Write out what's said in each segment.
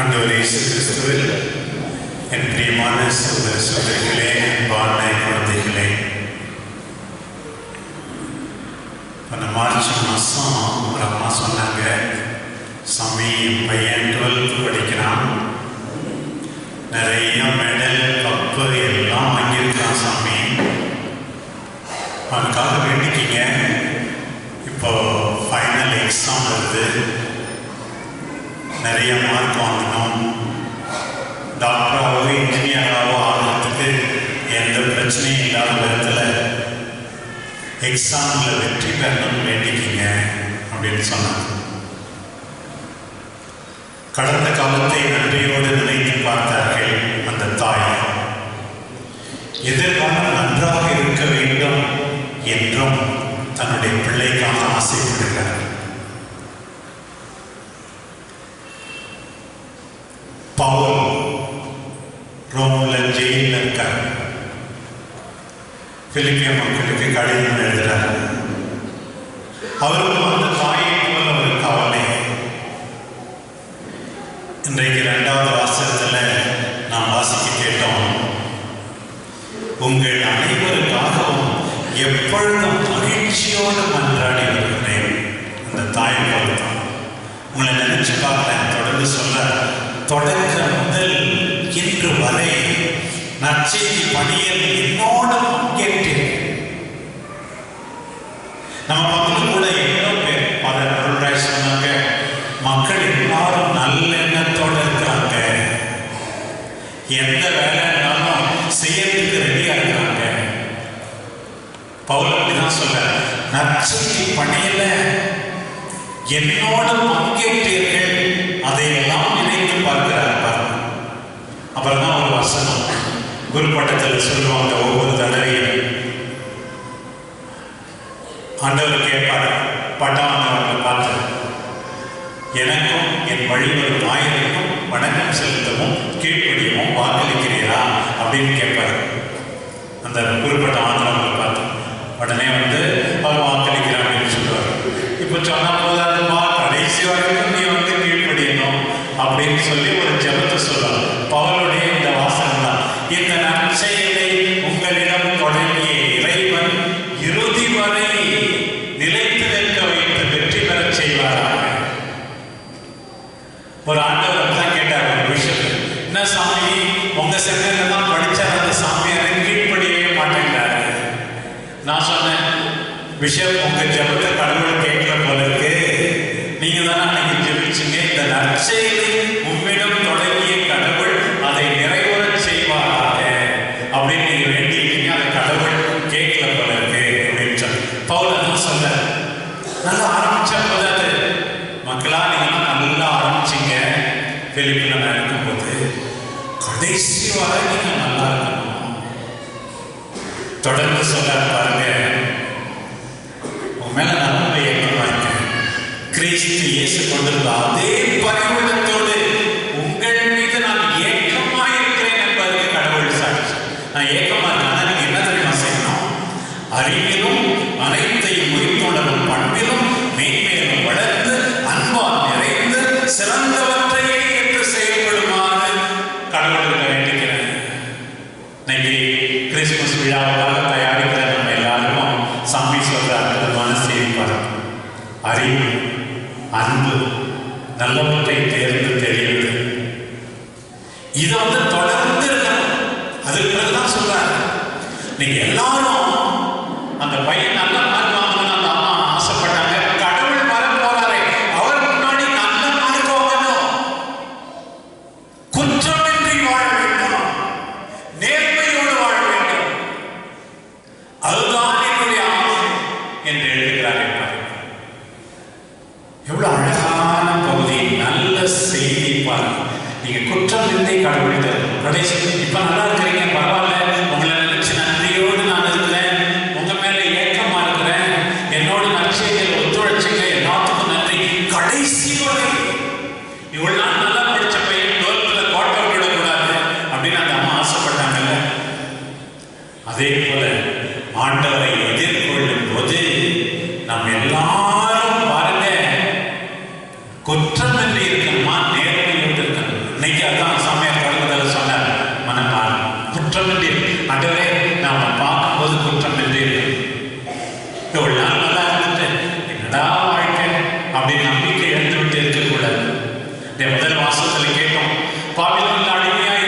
ஆண்டவர் இயேசு கிறிஸ்துவில் என் பிரியமான சகோதர சகோதரிகளே அன்பான குழந்தைகளே அந்த மார்ச் மாதம் ஒரு அம்மா சொன்னாங்க சாமி என் பையன் டுவெல்த் படிக்கிறான். நிறைய மெடல் கப்பு எல்லாம் வாங்கியிருக்கான் சாமி. அவனுக்காக வேண்டிக்கிங்க. இப்போ ஃபைனல் எக்ஸாம் வருது. நிறைய மார்க் வாங்கணும். டாக்டராகவோ இன்ஜினியராகவோ ஆகிறதுக்கு எந்த பிரச்சனையும் இல்லாத விதத்தில் எக்ஸாமில் வெற்றி பெறணும்னு வேண்டிக்கிங்க அப்படின்னு சொன்னாங்க. கடந்த காலத்தை நன்றியோடு நினைத்து பார்த்தார்கள் அந்த தாய். எதிர்காலம் நன்றாக இருக்க வேண்டும் என்றும் தன்னுடைய பிள்ளைக்காக ஆசைப்படுகிறார். பவுல் ரோம்ல ஜெயிலில் இருக்கார் பிலிப்பிய மக்களுக்கு கடிதம் எழுதுறார். அவருக்கும் அந்த தாயை போல ஒரு கவலை இன்றைக்கு இரண்டாவது வாசகத்தில் நாம் வாசிக்க கேட்டோம். உங்கள் அனைவருக்காகவும் எப்பொழுதும் மகிழ்ச்சியோடு மன்றாடி வருகிறேன். அந்த தாய் போல தான் உங்களை நினைச்சு பார்க்கிறேன் தொடர்ந்து சொல்ல தொடக்க முதல் இன்று வரை நற்செய்தி பணியில் என்னோடு பங்கேற்றேன். நம்ம மக்கள் கூட எவ்வளோ பேர் பல அருள்ராய் சொன்னாங்க மக்கள் எல்லாரும் நல்லெண்ணத்தோடு இருக்கிறாங்க. எந்த வேலைனாலும் செய்யறதுக்கு ரெடியா இருக்கிறாங்க. பவுல் அப்படிதான் சொல்ல நற்செய்தி பணியில என்னோடு பங்கேற்றீர்கள். அதையெல்லாம் நினைத்து பார்க்கிறார் பாருங்க. அப்புறம் தான் ஒரு வசனம் குருப்பட்டத்தில் சொல்லுவாங்க ஒவ்வொரு தடவையும். ஆண்டவர் கேட்பார் பட்டம் பார்த்து. எனக்கும் என் வழிவரும் ஆயிரக்கும் வணக்கம் செலுத்தவும் கீழ்ப்படியவும் வாக்களிக்கிறீரா? அப்படின்னு கேட்பார். அந்த குறிப்பிட்ட ஆந்திரவங்களை பார்த்து. உடனே வந்து அவர் வாக்களிக்கிறார் அப்படின்னு சொல்லுவார். இப்போ சொன்னால் அப்படின்னு சொல்லி ஒரு ஜெபத்தை சொல்லுவார் பவலுடைய இந்த வாசகம் தான் இந்த நற்செயலை உங்களிடம் தொடங்கிய இறைவன் இறுதி வரை நிலைத்து நிற்க வைத்து வெற்றி பெறச் செய்வாராக. ஒரு ஆண்டவர் தான் கேட்டார் ஒரு விஷயம். என்ன சாமி உங்க செங்கல்ல தான் படிச்சா அந்த சாமியாரை கீழ்ப்படியவே மாட்டேங்கிறாரு. நான் சொன்னேன் விஷயம் உங்க ஜபத்தை கடவுளுக்கு கடைசி வரை நல்லா இருக்கணும் தொடர்ந்து சொல்ல பாருங்க. உன் மேல நல்ல ஏக்கமா இருக்கு கிறிஸ்து இயேசு கொண்டிருந்த அதே பணி நல்லவற்றை தேர்ந்து தெரியுது. இதை வந்து தொடர்ந்து இருக்கணும். அதுக்கு பிறகுதான் சொல்றாரு நீங்க எல்லாரும் அந்த பையன் நல்ல നമ്പിക്കയായിട്ടും ദേവതൽ വാസത്തിൽ കേട്ടോ പാവിലുള്ള അടിമയായി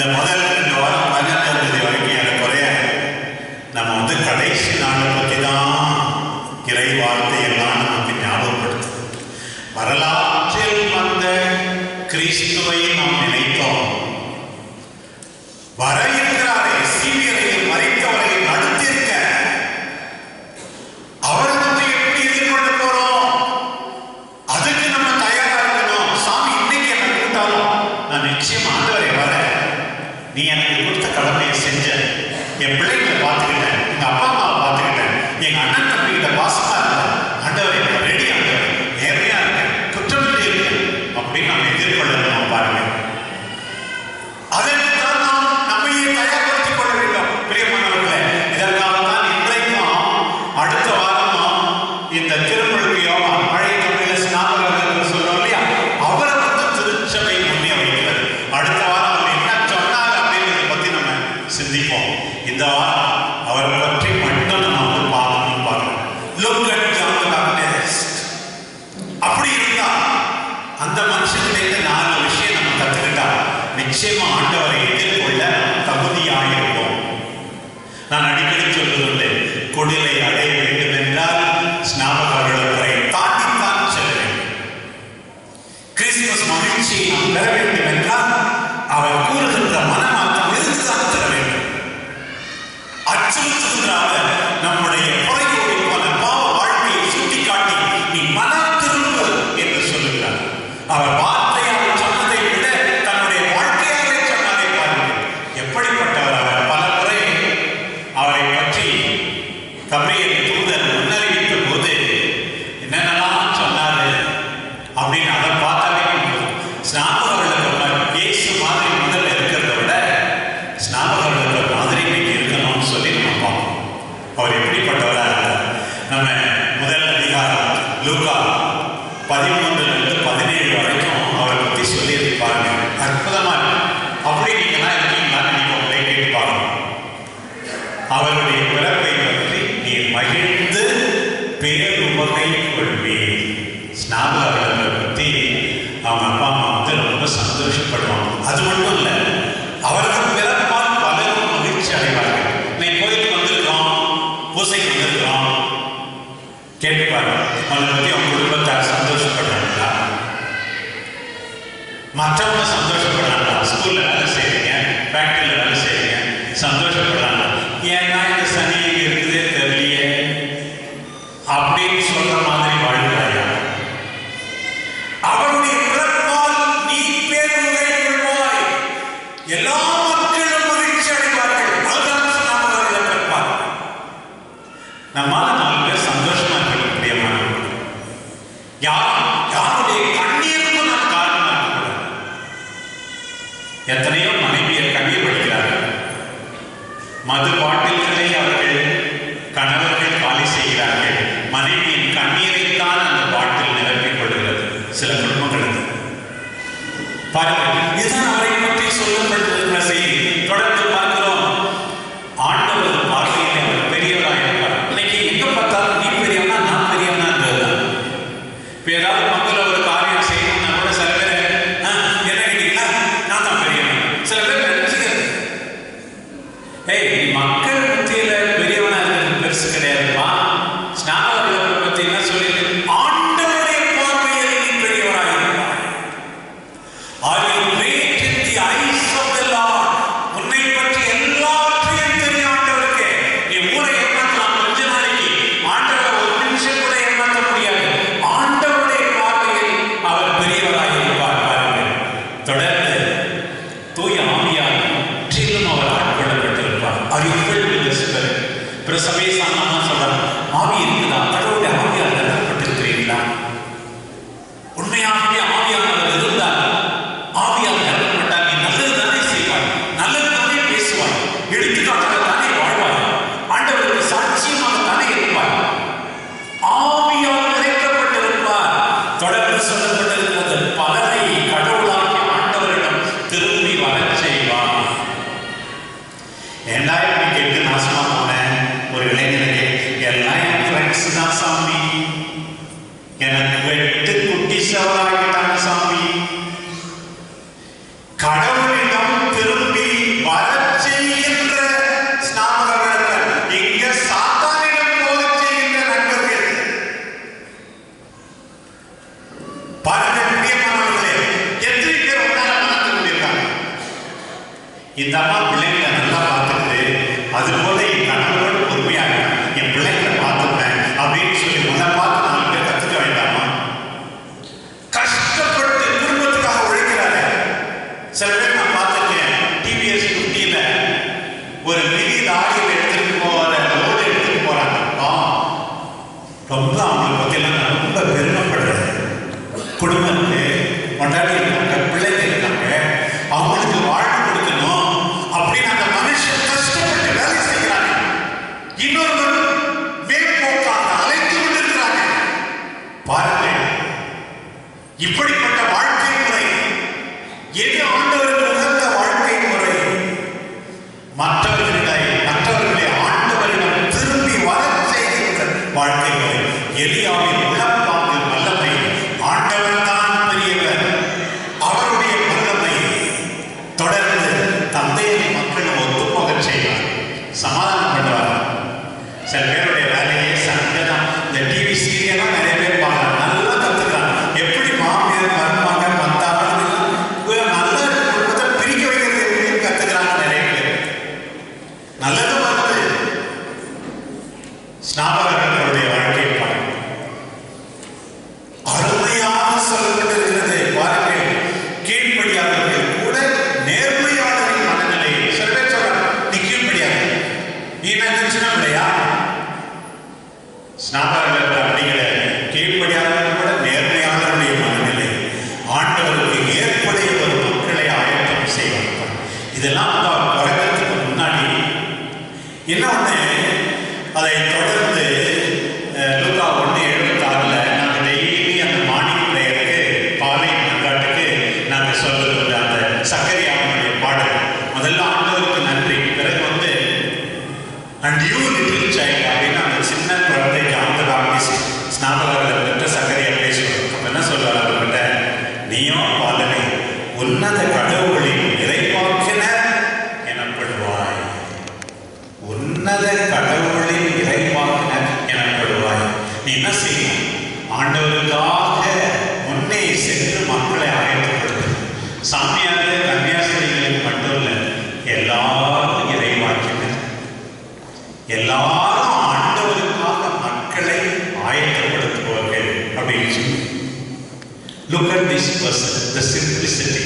இந்த முதல் நீ எனக்கு கொடுத்த கடமையை செஞ்ச என் பிள்ளைங்களை பார்த்துக்கிட்டேன் எங்கள் அப்பா அம்மாவை பார்த்துக்கிட்டேன் எங்கள் அண்ணன் தம்பிகிட்ட பாசமாக அவர் அவருடைய பிறப்பை பற்றி நீர் மகிழ்ந்து பேருமகை கொள்வீர். ஸ்நாபகர்களை பற்றி அவங்க அப்பா அம்மா வந்து ரொம்ப சந்தோஷப்படுவாங்க. அது மட்டும் இல்லை அவர்கள் பிறப்பால் பலரும் மகிழ்ச்சி அடைவார்கள். இன்னைக்கு கோயிலுக்கு வந்திருக்கோம் பூசைக்கு வந்திருக்கோம் கேட்டுப்பாரு அவங்களை பற்றி அவங்க குடும்பத்தார் சந்தோஷப்படுறாங்களா? மற்றவங்க updates on பாருங்கள் இதுதான் அவரை பற்றி சொல்லப்பட்ட இந்த அம்மா பிள்ளைங்களை நல்லா பார்த்துக்குது அது போல You put it. இதெல்லாம் அந்த உறக்கத்துக்கு முன்னாடி. என்ன ஒன்று அதை தொடர்ந்து உன்னத கடவுளின் இறைவாக எனப்படுவாய். நீ என்ன செய்யும்? ஆண்டவருக்காக முன்னே சென்று மக்களை அழைத்து கொள்வது சாமியாக கன்னியாஸ்திரிகளுக்கு மட்டும் இல்லை எல்லாரும் இறைவாக்கினர். எல்லாரும் ஆண்டவருக்காக மக்களை ஆயத்தப்படுத்துவார்கள் அப்படின்னு சொல்லி. Look at this person the simplicity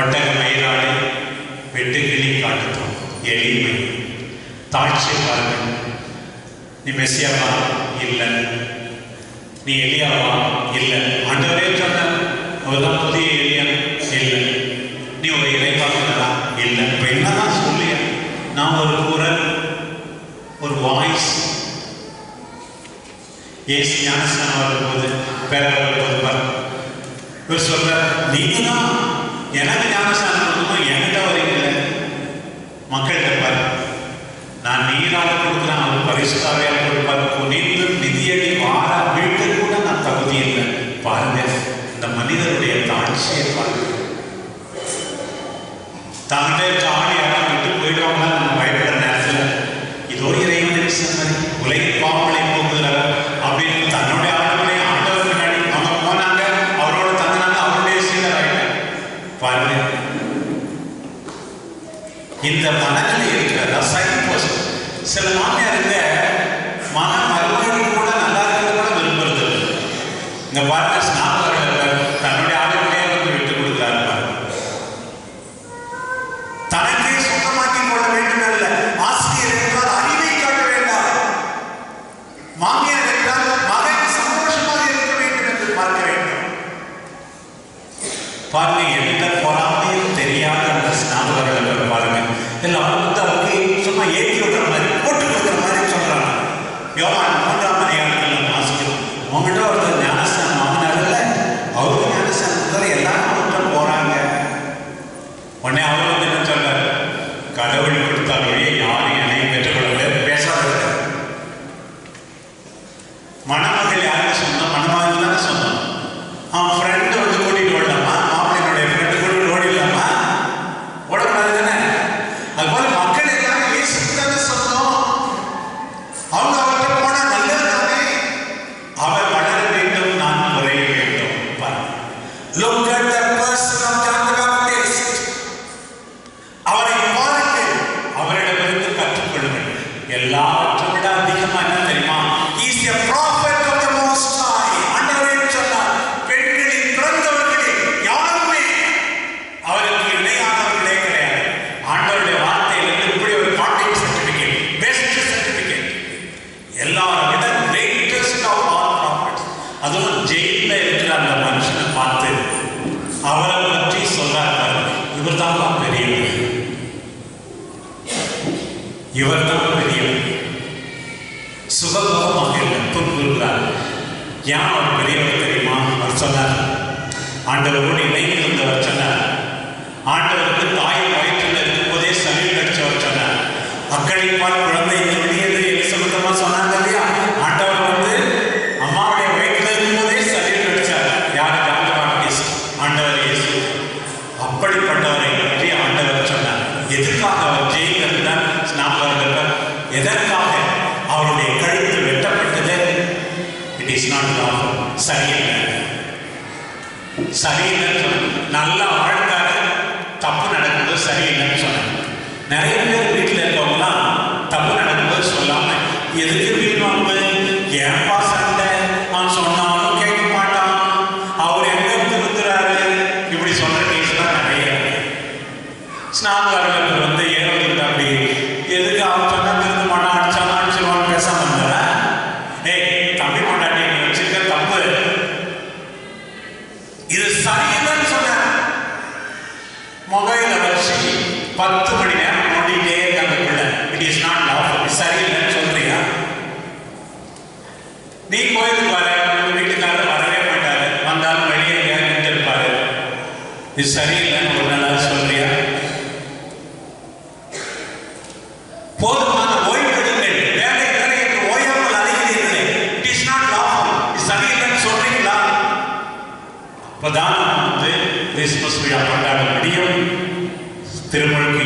ஒட்டக நீ மெஸ்ஸியாவா? இல்லை. நீ எலியாவா? இல்லை. ஆண்டவரே சொன்ன அவர்தான் புதிய எலியா? இல்லை. நீ ஒரு இறைவாக்குனதா இல்லை. இப்போ என்னதான் சொல்லிய நான் ஒரு குரல் ஒரு வாய்ஸ் ஏசி ஞானஸ்தானம் வரும்போது பேர வரும்போது பாரு. இவர் சொல்றார் நீங்க தான் எனக்கு ஞானஸ்தானம் கொடுக்கணும் என்கிட்ட வரீங்க மக்கள் பாரு. நான் நீராக கொடுக்குறேன் அவர் பரிசுத்தாவே கொடுப்பார். குனிந்து நிதியடி வார வீட்டு கூட நான் தகுதி இல்லை. பாருங்க இந்த மனிதனுடைய தாட்சியை பாருங்க. தாங்களே ஜாலியாக விட்டு போயிடுவாங்க நம்ம பயப்படுற நேரத்தில். இது ஒரு இறைவன் மாதிரி உலகில் the சரியில்லைன்னு சொன்னாங்க. நல்லா வாழ்ந்தாங்க. தப்பு நடக்கும்போது சரியில்லைன்னு சொன்னாங்க. நிறைய பேர் வீட்டில் இருக்கவங்களாம் தப்பு நடக்கும்போது சொல்லாமல் எதுக்கு வீண் வாங்குவது ஏன்பா சண்டை? அவன் சொன்னாலும் கேட்க மாட்டான். அவர் எங்கே குத்துறாரு இப்படி சொல்கிற கேஸ் தான் நிறைய ஸ்நாபகம் both on avoid the dependent. Where they कर एक वही हम लाने के लिए इतने. It is not lawful. इस सभी इतने छोटे की लाभ. प्रधान मंत्री देश में सुया पंडा का मीडियम तिरुमल